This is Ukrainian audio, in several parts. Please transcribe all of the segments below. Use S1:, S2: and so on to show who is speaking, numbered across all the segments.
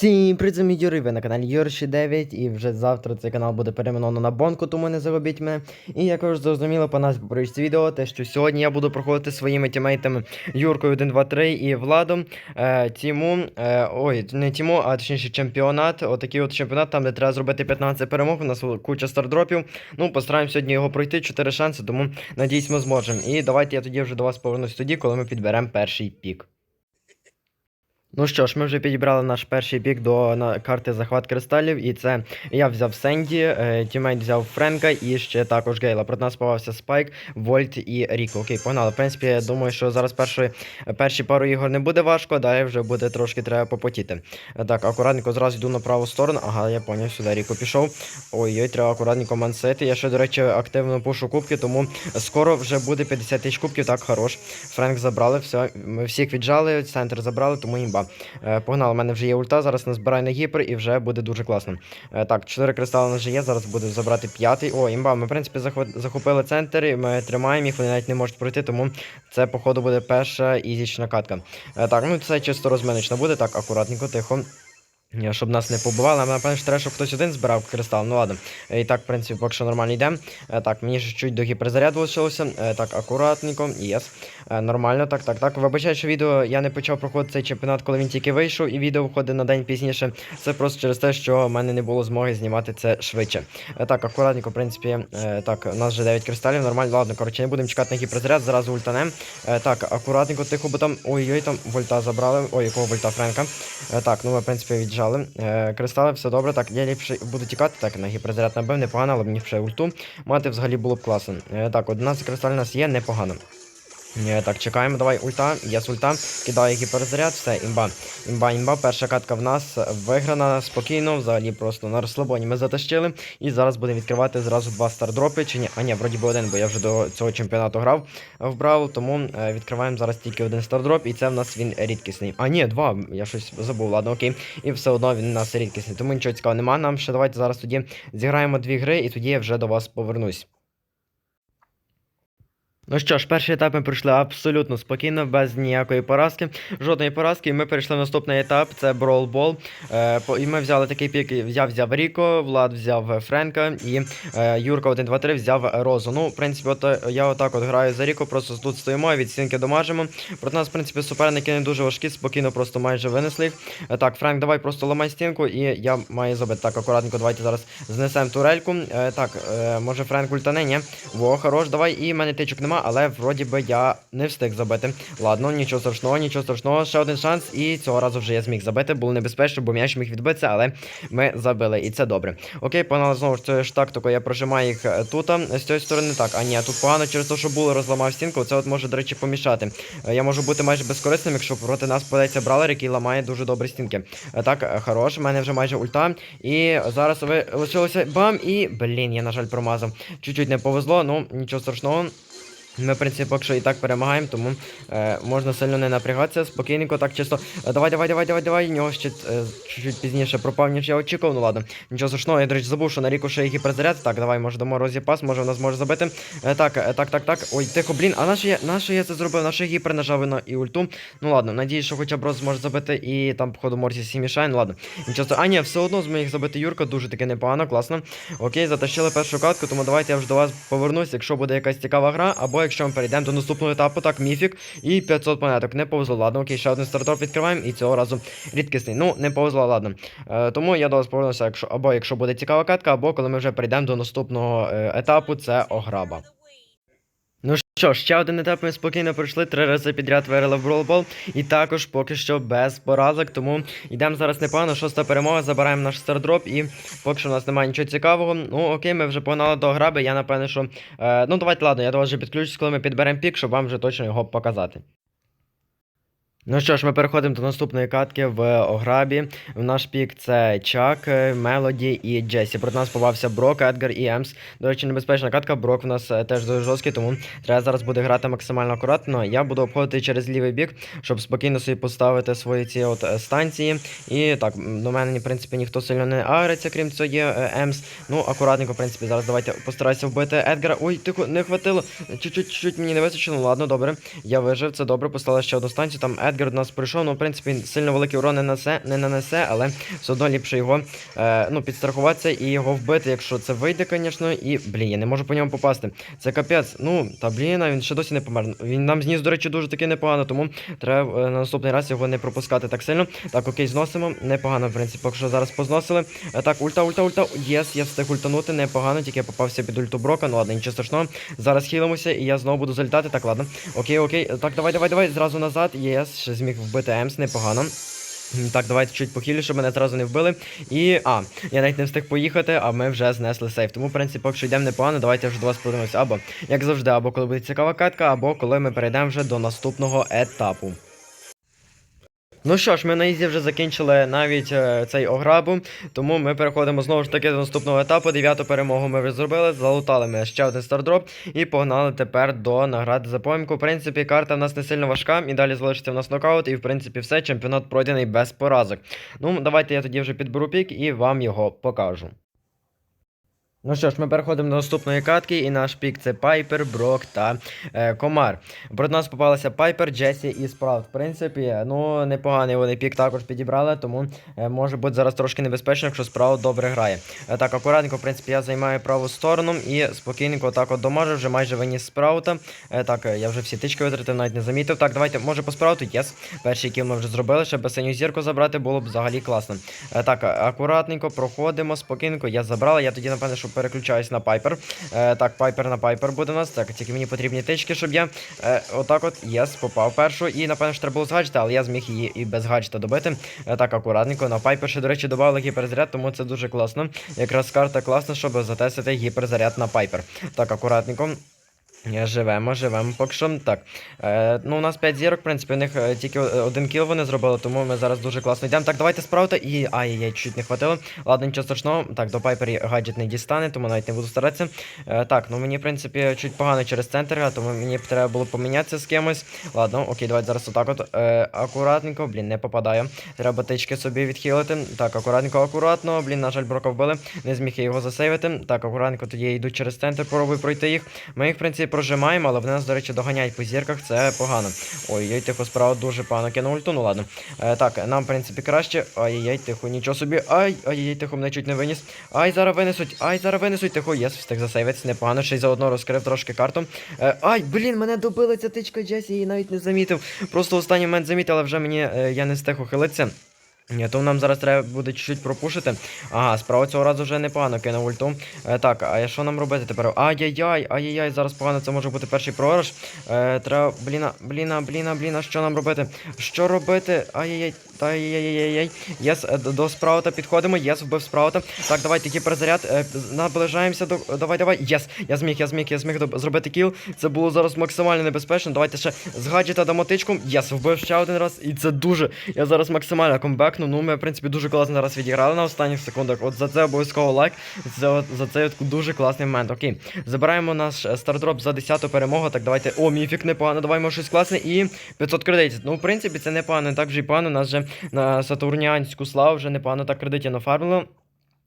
S1: Всім це мій Юрій, ви на каналі Юрші 9 і вже завтра цей канал буде перейменовано на Бонку, тому не загубіть мене. І як ви вже зрозуміли по нас по відео, те, що сьогодні я буду проходити своїми тімейтами Юркою 1, 2, 3 і Владом е, Тіму, е, ой, не Тіму, а точніше чемпіонат. Отакий от чемпіонат, там де треба зробити 15 перемог, у нас куча стардропів. Ну, постараємось сьогодні його пройти, 4 шанси, тому надіюсь, ми зможемо. І давайте я тоді вже до вас повернусь тоді, коли ми підберемо перший пік. Ну що ж, ми вже підібрали наш перший пік до на, карти захват кристалів, і це я взяв Сенді, е, тімейт взяв Френка і ще також Гейла. Проти нас попався Спайк, Вольт і Ріко. Окей, погнали. В принципі, я думаю, що зараз першої, перші пару ігор не буде важко, далі вже буде трошки треба попотіти. Е, Так, акуратненько зразу йду на праву сторону. Ага, я поняв, сюди Ріко пішов. Ой-ой, треба акуратненько мансити. Я ще, до речі, активно пушу кубки, тому скоро вже буде 50 тисяч кубків, так, хорош. Френк забрали, все, ми всіх віджали, центр забрали, тому імба. Е, Погнали, у мене вже є ульта, зараз назбирай на гіпер і вже буде дуже класно. Е, Так, 4 кристали у нас вже є, зараз буде забрати п'ятий. О, імба, ми, в принципі, захопили центр, і ми тримаємо їх, вони навіть не можуть пройти, тому це, походу, буде перша ізічна катка. Е, Так, ну це чисто розминочна буде, так, акуратненько, тихо. Щоб нас не побивали, але напевно, треба, щоб хтось один збирав кристал. Ну ладно. І так, в принципі, поки що нормально йде. Е, Так, мені ще чуть до гіперзаряду лишилося. Е, Так, акуратненько. Єс. Е, Нормально, так, так, так. Вибачаю, що відео я не почав проходити цей чемпіонат, коли він тільки вийшов, і відео виходить на день пізніше. Це просто через те, що в мене не було змоги знімати це швидше. Так, акуратненько, в принципі, так, у нас вже 9 кристалів, нормально. Ладно, коротше, не будемо чекати на гіперзаряд, зразу ультанем. Так, акуратненько, тихо, бо там. Ой-ой, там вольта забрали. Ой, якого вольта Френка. Так, ну ми, в принципі, віджали. Е, Кристали, все добре. Так, я ліпше буду тікати. Так, на гіперзаряд набив, непогано, але мені ще ульту. Мати взагалі було б класно. Е, Так, 11 кристаль у нас є, непогано. Е, Так, чекаємо, давай ульта, є ульта, кидаю гіперзаряд, все, імба. Імба, імба, перша катка в нас виграна спокійно, взагалі просто на розслабоні ми затащили. І зараз будемо відкривати зразу два стардропи, чи ні? А ні, вроді би один, бо я вже до цього чемпіонату грав в Бравл, тому е, відкриваємо зараз тільки один стардроп, і це в нас він рідкісний. А ні, два, я щось забув, ладно, окей. І все одно він у нас рідкісний, тому нічого цікавого нема. Нам ще давайте зараз тоді зіграємо дві гри, і тоді я вже до вас повернусь. Ну що ж, перший етап ми пройшли абсолютно спокійно, без ніякої поразки, жодної поразки. І ми перейшли в наступний етап, це Ball. Е, і ми взяли такий пік, я взяв Ріко, Влад взяв Френка і е, Юрка 1, 2, 3 взяв Розу. Ну, в принципі, от, е, я отак от граю за Ріко, просто тут стоїмо, від стінки домажимо. Проти нас, в принципі, суперники не дуже важкі, спокійно просто майже винесли. Е, так, Френк, давай просто ламай стінку, і я маю забити. Так, акуратненько, давайте зараз знесемо турельку. Е, так, е, може Френк ультане, ні? Во, хорош, давай, і в мене тичок нема, але вроді би я не встиг забити. Ладно, нічого страшного, нічого страшного. Ще один шанс, і цього разу вже я зміг забити. Було небезпечно, бо м'яч міг відбитися, але ми забили, і це добре. Окей, погнали знову ж це ж тактику, я прожимаю їх е, тут, з цієї сторони так. А ні, тут погано через те, що було розламав стінку. Це от може, до речі, помішати. Е, Я можу бути майже безкорисним, якщо проти нас подається бравлер, який ламає дуже добре стінки. Е, Так, хорош, в мене вже майже ульта. І зараз ви лишилося бам, і блін, я, на жаль, промазав. Чуть-чуть не повезло, ну нічого страшного. Ми, в принципі, поки що і так перемагаємо, тому е, можна сильно не напрягатися, спокійненько, так чисто. Е, давай, давай, давай, давай, давай. Нього ще е, чуть-чуть пізніше пропав, ніж я очікував. Ну ладно, нічого страшного, я, до речі, забув, що на ріку ще є гіперзаряд. Так, давай, може дамо розіпас, може в нас може забити. Е, так, е, так, так, так. Ой, тихо, блін, а наше я, наше я це зробив, наше гіпер нажав на і ульту. Ну ладно, надіюсь, що хоча б роз зможе забити і там, походу, Морсі сі мішає. Ну ладно. Нічого страшного. А, ні, все одно зміг забити Юрка, дуже таки непогано, класно. Окей, затащили першу катку, тому давайте я вже до вас повернусь, якщо буде якась цікава гра, або якщо ми перейдемо до наступного етапу, так, міфік і 500 монеток. Не повезло, ладно, окей, ще один стартоп відкриваємо, і цього разу рідкісний. Ну, не повезло, ладно. Е, тому я до вас повернуся, якщо, або якщо буде цікава катка, або коли ми вже перейдемо до наступного е, етапу, це ограба. Що, ще один етап ми спокійно пройшли, три рази підряд виграли в Ball, і також поки що без поразок, тому йдемо зараз непогано, шоста перемога, забираємо наш стардроп, і поки що у нас немає нічого цікавого. Ну окей, ми вже погнали до граби, я напевне, що... Е, ну давайте, ладно, я до вас вже підключусь, коли ми підберемо пік, щоб вам вже точно його показати. Ну що ж, ми переходимо до наступної катки в Ограбі. В наш пік це Чак, е, Мелоді і Джесі. Проти нас попався Брок, Едгар і Емс. До речі, небезпечна катка. Брок в нас е, теж дуже жорсткий, тому треба зараз буде грати максимально акуратно. Я буду обходити через лівий бік, щоб спокійно собі поставити свої ці от е, станції. І так, до мене, в принципі, ніхто сильно не агриться, крім цього є Емс. Ну, акуратненько, в принципі, зараз давайте постараюся вбити Едгара. Ой, тихо, не хватило. Чуть-чуть мені не вистачило. Ну, Ладно, добре. Я вижив, це добре. Поставили ще одну станцію. Там Едгар до нас прийшов, ну, в принципі, сильно великий урон не несе, не нанесе, але все одно ліпше його е, ну, підстрахуватися і його вбити, якщо це вийде, звісно. І, блін, я не можу по ньому попасти. Це капець. Ну, та блін, він ще досі не помер. Він нам зніс, до речі, дуже таки непогано, тому треба е, на наступний раз його не пропускати так сильно. Так, окей, зносимо. Непогано, в принципі, поки що зараз позносили. Е, так, ульта, ульта, ульта. Єс, я встиг ультанути, непогано, тільки я попався під ульту Брока. Ну ладно, нічого страшного. Зараз хілимося, і я знову буду залітати. Так, ладно. Окей, окей. Так, давай, давай, давай. Зразу назад. Єс, ще зміг вбити Емс, непогано. Так, давайте чуть похилі, щоб мене зразу не вбили. І. А, я навіть не встиг поїхати, а ми вже знесли сейф. Тому, в принципі, поки що йдемо непогано, давайте вже до вас подивимося. Або, як завжди, або коли буде цікава катка, або коли ми перейдемо вже до наступного етапу. Ну що ж, ми на ізі вже закінчили навіть е, цей ограбу, тому ми переходимо знову ж таки до наступного етапу. Дев'яту перемогу ми вже зробили, залутали ми ще один стардроп і погнали тепер до награди за поїмку. В принципі, карта в нас не сильно важка, і далі залишиться в нас нокаут, і в принципі все, чемпіонат пройдений без поразок. Ну, давайте я тоді вже підберу пік і вам його покажу. Ну що ж, ми переходимо до наступної катки, і наш пік це Пайпер, Брок та е, Комар. Проти нас попалися Пайпер, Джесі і Спраут. В принципі, ну непоганий вони пік також підібрали, тому е, може бути зараз трошки небезпечно, якщо Спраут добре грає. Е, так, акуратненько, в принципі, я займаю праву сторону і спокійненько так от доможу, вже майже виніс Спраута. Е, так, е, я вже всі тички витратив, навіть не замітив. Так, давайте, може по Спрауту, єс. Перший кіл ми вже зробили, без синю зірку забрати було б взагалі класно. Е, так, акуратненько проходимо, спокійненько, я забрала. Я тоді, напевне, що переключаюсь на Пайпер. Е, так, Пайпер на Пайпер буде у нас. Так, тільки мені потрібні тички, щоб я е, отак от єс, попав першу. І напевно що треба було з але я зміг її і без гаджета добити. Е, так, акуратненько. На Пайпер ще, до речі, додали гіперзаряд, тому це дуже класно. Якраз карта класна, щоб затестити гіперзаряд на Пайпер. Так, акуратненько. Е, Живемо, живемо поки що. Так. Е, ну, у нас 5 зірок, в принципі, у них е, тільки один кіл вони зробили, тому ми зараз дуже класно йдемо. Так, давайте справити. І. Ай-яй, чуть не хватило. Ладно, нічого страшного. Так, до Пайпері гаджет не дістане, тому навіть не буду старатися. Е, так, ну мені, в принципі, чуть погано через центр, а тому мені б треба було помінятися з кимось. Ладно, окей, давайте зараз отак от. Е, акуратненько, блін, не попадаю. Треба тички собі відхилити. Так, акуратненько, акуратно. Блін, на жаль, брока вбили. Не зміг я його засейвити. Так, акуратненько тоді я йду через центр, пробую пройти їх. Ми їх, в принципі, прожимаємо, але вони нас, до речі, доганяють по зірках, це погано. Ой-ой, тихо, справа дуже погано кинув ульту, ну ладно. Е, так, нам, в принципі, краще. Ай-яй, тихо, нічого собі. Ай, ай-яй, тихо, мене чуть не виніс. Ай, зараз винесуть, ай, зараз винесуть, тихо, єс, встиг засейвитися, непогано, ще й заодно розкрив трошки карту. Е, ай, блін, мене добила ця тичка Джесі, її навіть не замітив. Просто останній момент замітив, але вже мені е, я не встиг ухилитися. Ні, то нам зараз треба буде чуть-чуть пропушити. Ага, справа цього разу вже непогано кинув ульту. Е, так, а що нам робити тепер? Ай-яй-яй, ай-яй-яй, зараз погано, це може бути перший програш. Е, треба, бліна, бліна, бліна, бліна, що нам робити? Що робити? Ай-яй-яй, та ай-яй-яй-яй. Єс, е, до, спраута підходимо, єс, вбив спраута. Так, давайте гіперзаряд, е, наближаємося до. Давай, давай. Єс, я зміг, я зміг, я зміг зробити кіл. Це було зараз максимально небезпечно. Давайте ще з гаджета дамо тичку. Єс, вбив ще один раз. І це дуже. Я зараз максимально комбекну. Ну, ми, в принципі, дуже класно зараз відіграли на останніх секундах. От за це обов'язково лайк. За, за цей дуже класний момент. Окей. Забираємо наш е, стардроп за 10-ту перемогу. Так, давайте. О, міфік непогано, давай щось класне. І 500 кредитів. Ну, в принципі, це непогано, так вже й погано. Нас вже на Сатурніанську славу вже непогано так кредитів нафармило.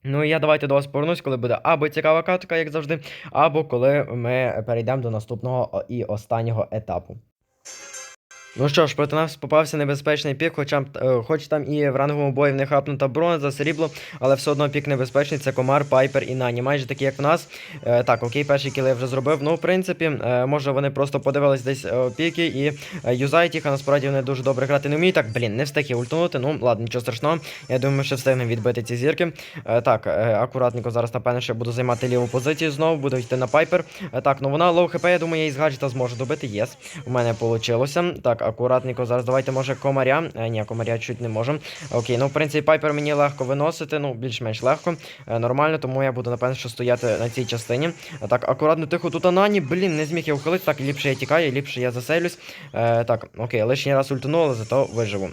S1: Ну і я давайте до вас повернусь, коли буде або цікава катка, як завжди, або коли ми перейдемо до наступного і останнього етапу. Ну що ж, проти нас попався небезпечний пік, хоча е, хоч там і в ранговому бої в них хапнута бронза, срібло, але все одно пік небезпечний. Це комар, пайпер і нані. Майже такі, як в нас. Е, так, окей, перший кіл я вже зробив. Ну, в принципі, е, може вони просто подивились десь піки і юзають їх, а насправді вони дуже добре грати не вміють. Так, блін, не встиг я ультанути. Ну, ладно, нічого страшного. Я думаю, ми ще встигнемо відбити ці зірки. Так, акуратненько зараз, напевно, ще буду займати ліву позицію знову, буду йти на пайпер. Так, ну вона лоу хп, я думаю, я із гаджета зможу добити. Єс. У мене вийшло. Так, акуратненько зараз давайте, може, комаря. Е, ні, комаря чуть не можемо. Окей, ну в принципі, пайпер мені легко виносити, ну, більш-менш легко. Е, нормально, тому я буду, напевно, що стояти на цій частині. Е, так, акуратно, тихо, тут анані. Блін, не зміг я ухилити. Так, ліпше я тікаю, ліпше я заселюсь. Е, так, окей, лишній раз ультану, але зато виживу.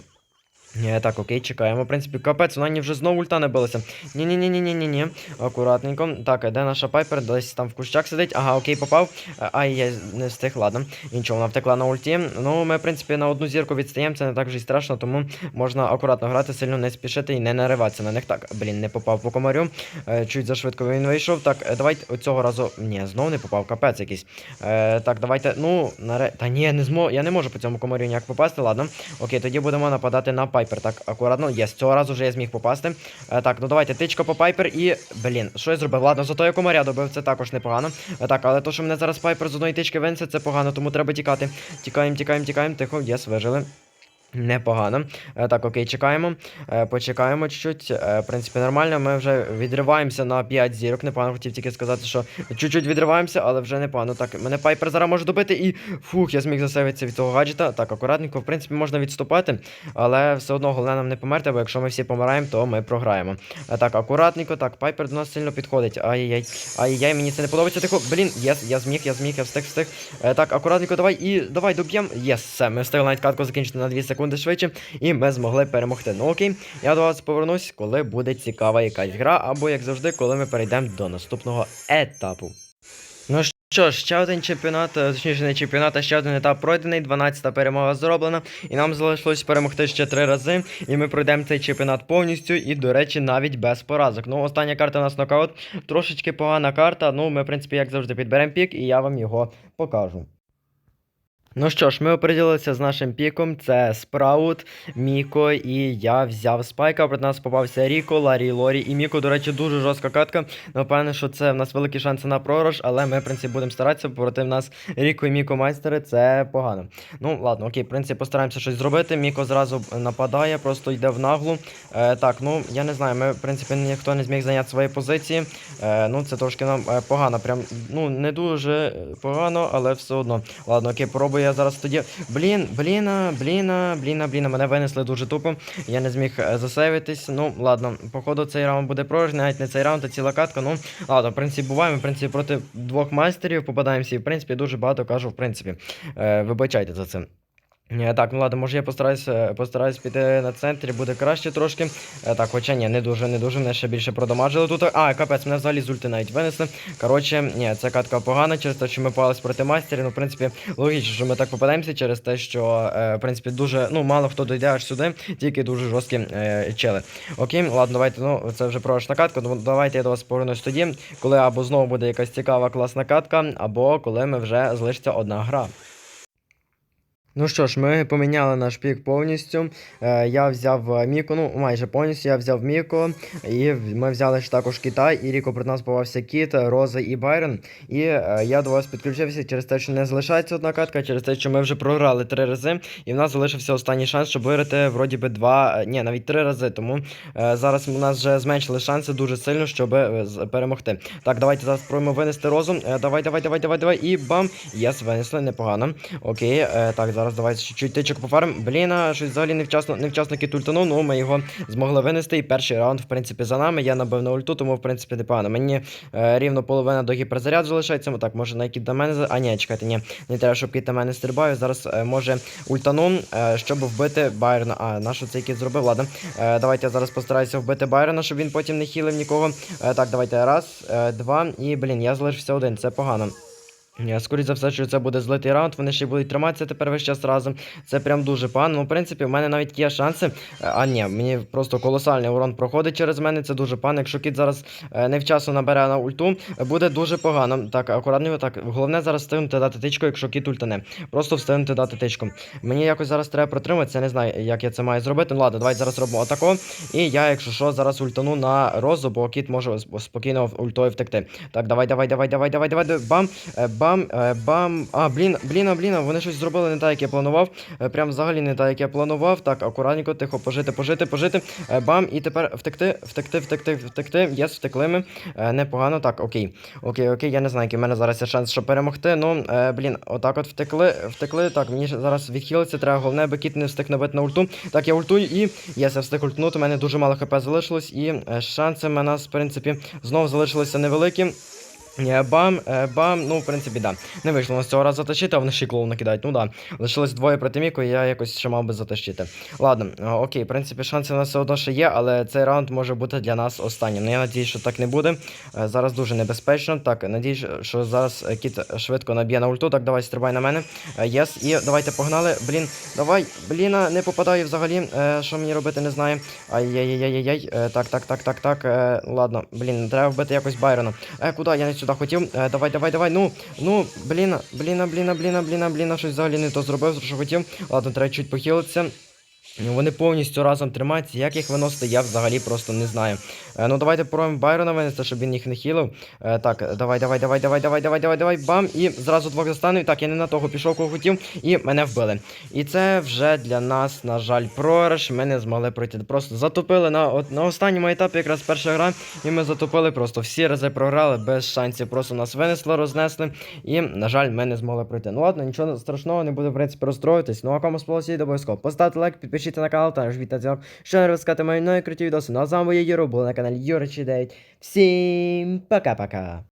S1: Ні, так, окей, чекаємо. В принципі, капець, вона вже знову ульта не билася. Ні-ні-ні-ні-ні-ні. Акуратненько. Так, де наша пайпер? Десь там в кущах сидить. Ага, окей, попав. Е, Ай, я не встиг, ладно. Нічого, вона втекла на ульті. Ну, ми, в принципі, на одну зірку відстаємо, це не так вже й страшно, тому можна акуратно грати, сильно не спішити і не нариватися на них. Так, блін, не попав по комарю. Е, Чуть зашвидко він вийшов. Так, е, давайте цього разу. Ні, знову не попав, капець якийсь. Е, Так, давайте. Ну, наре... Та ні, не змо... я не можу по цьому комарю ніяк попасти, ладно. Окей, тоді будемо нападати на пайпер. Так, акуратно. Єс, цього разу вже я зміг попасти. Е, так, ну давайте, тичка по пайпер і. Блін, що я зробив? Ладно, зато я комаря добив, це також непогано. Е, так, але то, що мене зараз пайпер з одної тички винесе, це погано, тому треба тікати. Тікаємо, тікаємо, тікаємо. Тихо, єс, вижили. Непогано. Е, Так, окей, чекаємо. Е, Почекаємо чуть-чуть. Е, В принципі, нормально. Ми вже відриваємося на 5 зірок. Непогано хотів тільки сказати, що чуть-чуть відриваємося, але вже непогано. Так, мене пайпер зараз може добити і. Фух, я зміг засейвитися від того гаджета. Так, акуратненько, в принципі, можна відступати, але все одно головне нам не померти, бо якщо ми всі помираємо, то ми програємо. Так, акуратненько, так, пайпер до нас сильно підходить. Ай-яй. Ай-яй, мені це не подобається. Тихо, блін, єс, я зміг, я зміг, я встиг, встиг. Так, акуратненько, давай і давай доб'ємо. Єс, все, ми встигли навіть катку закінчити на 2 секунди швидше, і ми змогли перемогти. Ну окей, я до вас повернусь, коли буде цікава якась гра, або як завжди, коли ми перейдемо до наступного етапу. Ну що ж, ще один чемпіонат, е, точніше не чемпіонат, а ще один етап пройдений, 12-та перемога зроблена, і нам залишилось перемогти ще три рази, і ми пройдемо цей чемпіонат повністю, і, до речі, навіть без поразок. Ну, остання карта у нас нокаут, трошечки погана карта, ну, ми, в принципі, як завжди, підберемо пік, і я вам його покажу. Ну що ж, ми оприділилися з нашим піком. Це Спраут, Міко і я взяв спайка. Проти нас попався Ріко, Ларі, Лорі і Міко. До речі, дуже жорстка катка. Напевне, що це в нас великі шанси на програш, але ми, в принципі, будемо старатися. Проти нас Ріко і Міко майстери, це погано. Ну, ладно, окей, в принципі, постараємося щось зробити. Міко зразу нападає, просто йде в наглу. Е, так, ну я не знаю, ми, в принципі, ніхто не зміг зайняти свої позиції. Е, ну, це трошки нам е, погано. Прям, ну, не дуже погано, але все одно. Ладно, окей, пробую я зараз тоді. Блін, бліна, бліна, бліна, бліна. Мене винесли дуже тупо. Я не зміг е, засейвитись. Ну, ладно, походу цей раунд буде програш, навіть не цей раунд, а ціла катка. Ну, ладно, в принципі, буваємо. В принципі, проти двох майстерів попадаємося. І, в принципі, дуже багато кажу, в принципі. Е, вибачайте за це. Е, Так, ну ладно, може я постараюсь, е, постараюсь піти на центрі, буде краще трошки. Е, Так, хоча ні, не дуже, не дуже, мене ще більше продамажили тут. А, капець, мене взагалі з ульти навіть винесли. Коротше, ні, ця катка погана через те, що ми пались проти майстерів. Ну, в принципі, логічно, що ми так попадаємося через те, що, в принципі, дуже, ну, мало хто дойде аж сюди, тільки дуже жорсткі е, чели. Окей, ладно, давайте, ну, це вже програшна катка, ну, давайте я до вас повернусь тоді, коли або знову буде якась цікава класна катка, або коли ми вже залишиться одна гра. Ну що ж, ми поміняли наш пік повністю. Е, я взяв е, Міко, ну майже повністю я взяв Міко, і ми взяли ж також Китай, і Ріко проти нас попався Кіт, Роза і Байрон. І е, я до вас підключився через те, що не залишається одна катка, через те, що ми вже програли три рази, і в нас залишився останній шанс, щоб виграти вроді би два, ні, навіть три рази. Тому зараз у нас вже зменшили шанси дуже сильно, щоб перемогти. Так, давайте зараз спробуємо винести розум. Давай, давай, давай, давай, давай. І бам! Єс, винесли, непогано. Окей, так, зараз давайте чуть-чуть тичок пофарм. Блін, щось взагалі невчасно, невчасно кітультанув, ну ми його змогли винести. І перший раунд, в принципі, за нами. Я набив на ульту, тому в принципі непогано. Мені е, рівно половина до гіперзаряду залишається. Так, може на кіт до мене. А, ні, чекайте, ні. Не треба, щоб кіт до мене стрибає. Зараз е, може ультану, е, щоб вбити Байрона. А, на що цей кіт зробив? Ладно. Е, давайте я зараз постараюся вбити Байрона, щоб він потім не хілив нікого. Е, так, давайте. Раз, е, два. І, блін, я залишився один. Це погано. Скоріше за все, що це буде злитий раунд, вони ще будуть триматися тепер весь час разом. Це прям дуже погано. Ну, в принципі, в мене навіть є шанси. Е, А ні, мені просто колосальний урон проходить через мене. Це дуже погано. Якщо кіт зараз е, невчасно набере на ульту, буде дуже погано. Так, акуратно, так. Головне зараз встигнути дати тичку, якщо кіт ультане. Просто встигнути дати тичку. Мені якось зараз треба протриматися, не знаю, як я це маю зробити. Ну ладно, давайте зараз робимо отако. І я, якщо що, зараз ультану на розу, бо кіт може сп- спокійно ультою втекти. Так, давай, давай, давай, давай, давай, давай. Бам, е, бам, е, бам. А, блін, блін, блін, вони щось зробили не так, як я планував. Е, Прям взагалі не так, як я планував. Так, акуратненько, тихо, пожити, пожити, пожити. Е, Бам, і тепер втекти, втекти, втекти, втекти. Єс, втекли ми. Непогано, так, окей. Окей, окей, я не знаю, який в мене зараз є шанс, щоб перемогти. Ну, блін, отак от втекли, втекли. Так, мені зараз відхилиться, треба головне, аби кіт не встиг набити на ульту. Так, я ультую і єс, я встиг ультнути, у мене дуже мало хп залишилось, і шанси в нас, в принципі, знову залишилися невеликі. Е, Бам, е, бам, ну, в принципі, да. Не вийшло нас цього разу затащити, а вони ще й клоуна кидають. Ну да. Лишилось двоє проти Міку, і я якось ще мав би затащити. Ладно, е, окей, в принципі, шанси у нас все одно ще є, але цей раунд може бути для нас останнім. Ну, я надіюсь, що так не буде. Зараз дуже небезпечно. Так, надіюсь, що зараз кіт швидко наб'є на ульту. Так, давай, стрибай на мене. Єс, і давайте погнали. Блін, давай, блін, не попадаю взагалі. Що мені робити, не знаю. Ай-яй-яй-яй-яй. Так, так, так, так, так. Ладно, блін, треба вбити якось Байрона. Куди? Я не сюди хотів. Е, давай, давай, давай. Ну, ну, блін, блін, блін, блін, блін, блін, щось взагалі не то зробив, що хотів. Ладно, треба чуть похилитися. Ну, Вони повністю разом тримаються. Як їх виносити, я взагалі просто не знаю. Е, ну давайте пробуємо Байрона винести, щоб він їх не хілив. Е, так, давай, давай, давай, давай, давай, давай, давай, давай, бам. І зразу двох застану. Так, я не на того пішов, кого хотів, і мене вбили. І це вже для нас, на жаль, програш. Ми не змогли пройти. Просто затопили на, на останньому етапі, якраз перша гра, і ми затопили просто всі рази програли без шансів. Просто нас винесло, рознесли. І, на жаль, ми не змогли пройти. Ну ладно, нічого страшного, не буду, в принципі, розстроїтись. Ну а кому сподобалося обов'язково поставте лайк, підпишіться на канал та жміть на дзвінок, що не розказати мої нові відоси. Ну а з вами я Юро, були на каналі Юра 9. Всім пока-пока.